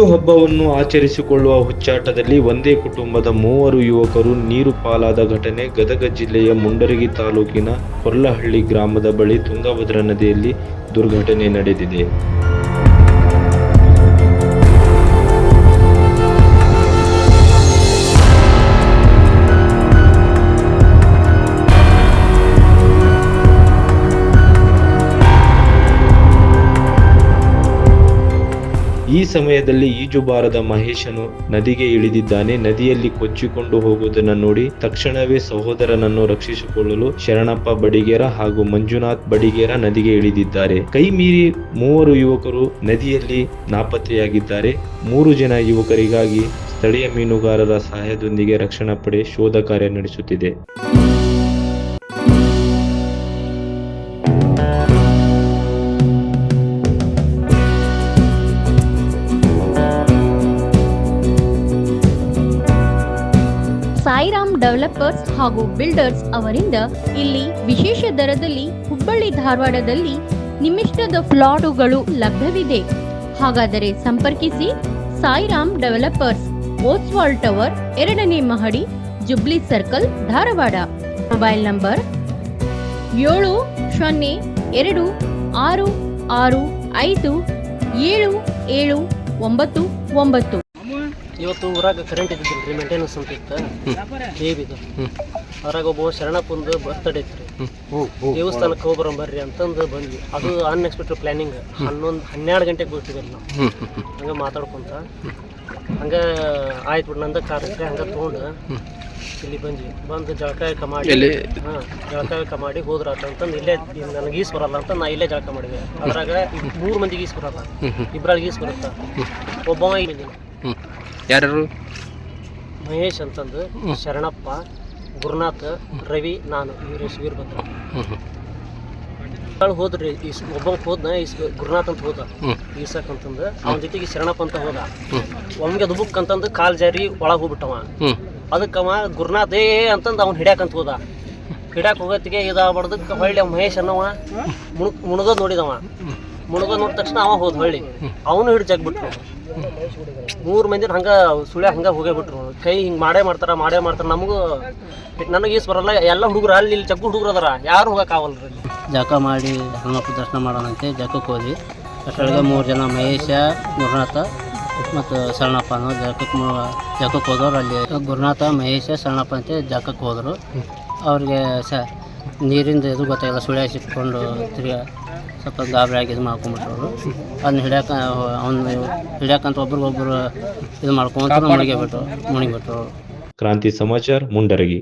ಹುಟ್ಟುಹಬ್ಬವನ್ನು ಆಚರಿಸಿಕೊಳ್ಳುವ ಹುಚ್ಚಾಟದಲ್ಲಿ ಒಂದೇ ಕುಟುಂಬದ ಮೂವರು ಯುವಕರು ನೀರು ಪಾಲಾದ ಘಟನೆ. ಗದಗ ಜಿಲ್ಲೆಯ ಮುಂಡರಗಿ ತಾಲೂಕಿನ ಕೊರ್ಲಹಳ್ಳಿ ಗ್ರಾಮದ ಬಳಿ ತುಂಗಭದ್ರಾ ನದಿಯಲ್ಲಿ ದುರ್ಘಟನೆ ನಡೆದಿದೆ. ಈ ಸಮಯದಲ್ಲಿ ಈಜುಬಾರದ ಮಹೇಶನು ನದಿಗೆ ಇಳಿದಿದ್ದಾನೆ. ನದಿಯಲ್ಲಿ ಕೊಚ್ಚಿಕೊಂಡು ಹೋಗುವುದನ್ನು ನೋಡಿ ತಕ್ಷಣವೇ ಸಹೋದರನನ್ನು ರಕ್ಷಿಸಿಕೊಳ್ಳಲು ಶರಣಪ್ಪ ಬಡಿಗೇರ ಹಾಗೂ ಮಂಜುನಾಥ್ ಬಡಿಗೇರ ನದಿಗೆ ಇಳಿದಿದ್ದಾರೆ. ಕೈ ಮೀರಿ ಮೂವರು ಯುವಕರು ನದಿಯಲ್ಲಿ ನಾಪತ್ತೆಯಾಗಿದ್ದಾರೆ. ಮೂರು ಜನ ಯುವಕರಿಗಾಗಿ ಸ್ಥಳೀಯ ಮೀನುಗಾರರ ಸಹಾಯದೊಂದಿಗೆ ರಕ್ಷಣಾ ಪಡೆ ಶೋಧ ಕಾರ್ಯ ನಡೆಸುತ್ತಿದೆ. ಡೆವಲಪರ್ಸ್ ಹಾಗೂ ಬಿಲ್ಡರ್ಸ್ ಅವರಿಂದ ಇಲ್ಲಿ ವಿಶೇಷ ದರದಲ್ಲಿ ಹುಬ್ಬಳ್ಳಿ ಧಾರವಾಡದಲ್ಲಿ ನಿಮಿಷ್ಟದ ಫ್ಲಾಟುಗಳು ಲಭ್ಯವಿದೆ. ಹಾಗಾದರೆ ಸಂಪರ್ಕಿಸಿ ಸಾಯಿರಾಮ್ ಡೆವಲಪರ್ಸ್ ಓಸ್ವಾಲ್ ಟವರ್ ಎರಡನೇ ಮಹಡಿ jubilee circle Dharwad. Mobile number ಏಳು ಸೊನ್ನೆ ಎರಡು ಆರು ಆರು ಐದು ಏಳು ಏಳು ಒಂಬತ್ತು ಒಂಬತ್ತು. ಇವತ್ತು ಊರಾಗ ಕರೆಂಟ್ ಇದ್ದಿದ್ದಿಲ್ಲ ರೀ ಮೇಂಟೆನೆನ್ಸ್ ಅಂತ ಇತ್ತು. ಬೇಬಿದು ಅದ್ರಾಗ ಒಬ್ಬ ಶರಣಪ್ಪಂದು ಬರ್ತಡೇ ಇತ್ತು ರೀ ದೇವಸ್ಥಾನಕ್ಕೆ ಹೋಗ್ಬರೋಣ ಬರ್ರಿ ಅಂತಂದು ಬಂದ್ವಿ. ಅದು ಅನ್ಎಕ್ಸ್ಪೆಕ್ಟೆಡ್ ಪ್ಲಾನಿಂಗ್ ಹನ್ನೊಂದು ಹನ್ನೆರಡು ಗಂಟೆಗೆ ಬಿಟ್ಟಿದ್ವಿ ನಾವು ಹಂಗೆ ಮಾತಾಡ್ಕೊಂತ. ಹಂಗೆ ಆಯ್ತು ಬಿಡು ನಂದ ಕಾರ್ ಇದ್ರೆ ಹಂಗೆ ತೊಗೊಂಡು ಇಲ್ಲಿ ಬಂದ್ವಿ. ಬಂದು ಜಳಕಾಯಕ ಮಾಡಿ ಹಾಂ ಜಳಕಾಯಕ ಮಾಡಿ ಮಾಡಿ ಹೋದ್ರಾತ ಅಂತಂದು ಇಲ್ಲೇ ನನಗೆ ಈಸ್ ಬರಲ್ಲ ಅಂತ ನಾ ಇಲ್ಲೇ ಜಳಕ ಮಾಡಿದೆ. ಅದ್ರಾಗ ಮೂರು ಮಂದಿಗೆ ಈಸ್ ಬರಲ್ಲ. ಇಬ್ಬರಲ್ಲಿ ಈಸ್ ಬರುತ್ತಾ? ಒಬ್ಬ ಇಲ್ಲಿ. ಯಾರು ಮಹೇಶ್ ಅಂತಂದು ಶರಣಪ್ಪ ಗುರುನಾಥ್ ರವಿ ನಾನು ವೀರೇಶ್ ಶಿವೀರ್ ಬಂದ್ರು. ಹೋದ್ರಿ ಈ ಒಬ್ಬ ಹೋದ್ನ ಈಸ್ ಗುರುನಾಥ್ ಅಂತ ಹೋದ ಈಸಕ್ ಅಂತಂದು ಅವನ ಜೊತೆಗೆ ಶರಣಪ್ಪ ಅಂತ ಹೋದ. ಒಮ್ಗೆ ದುಬುಕ್ ಅಂತಂದು ಕಾಲ್ ಜಾರಿ ಒಳಗೆ ಹೋಗ್ಬಿಟ್ಟವ. ಅದಕ್ಕವ ಗುರುನಾಥ್ ಏ ಅಂತಂದು ಅವ್ನು ಹಿಡ್ಯಾಕಂತ ಹೋದ. ಹಿಡ್ಯಾಕ ಹೋಗತ್ತಿಗೆ ಇದಾಗ್ಬಾರ್ದಕ್ಕೆ ಹೊಳ್ಳಿ ಮಹೇಶ್ ಅನ್ನವ ಮುಣ್ ಮುಣಗೋದ್ ನೋಡಿದವ. ಮುಣಗೋದ್ ನೋಡಿದ ತಕ್ಷಣ ಅವ ಹೋದ್ ಹೊಳ್ಳಿ. ಅವನು ಹಿಡ್ ಜಗ್ಬಿಟ್ರು ಮೂರು ಮಂದಿ ಹಂಗ ಸುಳ್ಯ ಹಂಗ ಹೋಗೇ ಬಿಟ್ರು. ಕೈ ಹಿಂಗ್ ಮಾಡೇ ಮಾಡ್ತಾರ ಮಾಡೇ ಮಾಡ್ತಾರ. ನಮಗೂ ನನಗೆ ಈಸ್ ಬರಲ್ಲ, ಎಲ್ಲ ಹುಡುಗರು ಅಲ್ಲಿ ಇಲ್ಲಿ ಜಗ್ಗು ಹುಡುಗರು ಅದಾರ. ಯಾರು ಹೋಗಕ್ ಜಕ ಮಾಡಿ ಹನುಮಪ್ಪ ದರ್ಶನ ಮಾಡೋಣಂತೆ ಜಕಕ್ಕೆ ಹೋದ್ವಿ. ಅಷ್ಟೊಳಗೆ ಮೂರು ಜನ ಮಹೇಶ, ಗುರುನಾಥ ಮತ್ತು ಶರಣಪ್ಪ ಅನ್ನೋ ಜಕಕ್ಕೆ ಜಕಕ್ಕೆ ಹೋದವ್ರು ಅಲ್ಲಿ. ಗುರುನಾಥ, ಮಹೇಶ, ಶರಣಪ್ಪ ಅಂತ ಜಾಕಕ್ಕೆ ಹೋದರು. ಅವ್ರಿಗೆ ಸ ನೀರಿಂದ ಇದು ಗೊತ್ತಾಗಿಲ್ಲ, ಸುಳ್ಯ ಸಿಕ್ಕೊಂಡು ತಿರ್ಗಿ ಸ್ವಲ್ಪ ಗಾಬರಿ ಆಗಿ ಇದು ಮಾಡ್ಕೊಂಬಿಟ್ರವರು ಅದನ್ನ ಹಿಡ್ಯಾಕ, ಅವ್ನು ಹಿಡ್ಯಾಕಂತ ಒಬ್ರಿಗೊಬ್ರು ಇದು ಮಾಡ್ಕೊಂತ ಮುಳುಗಿ ಬಿಟ್ಟು ಮುಣಿಗೆ ಬಿಟ್ಟರು ಕ್ರಾಂತಿ ಸಮಾಚಾರ, ಮುಂಡರಗಿ.